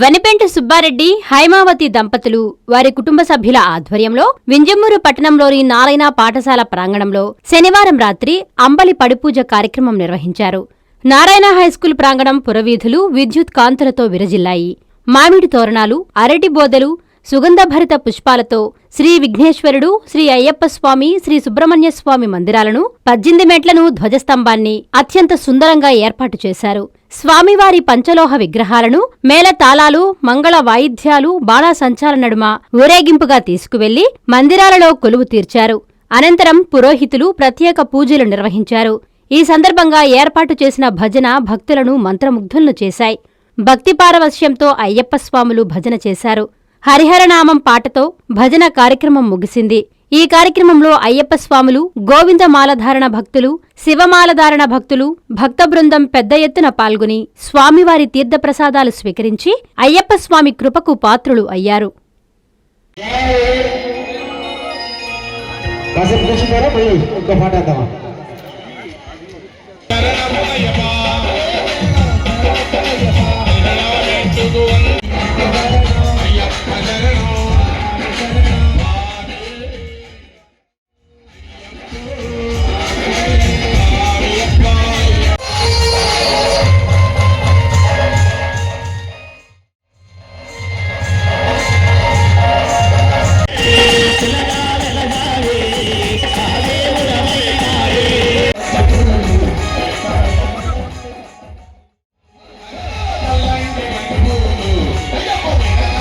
వనిపెంట సుబ్బారెడ్డి హైమావతి దంపతులు వారి కుటుంబ సభ్యుల ఆధ్వర్యంలో వింజమూరు పట్టణంలోని నారాయణ పాఠశాల ప్రాంగణంలో శనివారం రాత్రి అంబలి పడిపూజ కార్యక్రమం నిర్వహించారు. నారాయణ హైస్కూల్ ప్రాంగణం పురవీధులు విద్యుత్ కాంతులతో విరజిల్లాయి. మామిడి తోరణాలు అరటి బోదలు సుగంధభరిత పుష్పాలతో శ్రీ విఘ్నేశ్వరుడు శ్రీ అయ్యప్ప స్వామి శ్రీ సుబ్రహ్మణ్య స్వామి మందిరాలను పద్దెనిమిది మెట్లను ధ్వజస్తంభాన్ని అత్యంత సుందరంగా ఏర్పాటు చేశారు. స్వామివారి పంచలోహ విగ్రహాలను మేళతాళాలు మంగళ వాయిద్యాలు బాణాసంచాల నడుమ ఊరేగింపుగా తీసుకువెళ్ళి మందిరాలలో కొలువు తీర్చారు. అనంతరం పురోహితులు ప్రత్యేక పూజలు నిర్వహించారు. ఈ సందర్భంగా ఏర్పాటు చేసిన భజన భక్తులను మంత్రముగ్ధులను చేశాయి. భక్తిపారవశ్యంతో అయ్యప్ప స్వాములు భజన చేశారు. హరిహరనామం పాటతో భజన కార్యక్రమం ముగిసింది. ఈ కార్యక్రమంలో అయ్యప్ప స్వాములు గోవిందమాలధారణ భక్తులు శివమాలధారణ భక్తులు భక్త బృందం పెద్ద ఎత్తున పాల్గొని స్వామివారి తీర్థప్రసాదాలు స్వీకరించి అయ్యప్ప స్వామి కృపకు పాత్రులు అయ్యారు. కాసేపు కూర్చుంటారా? మళ్ళీ ఇంకో పాట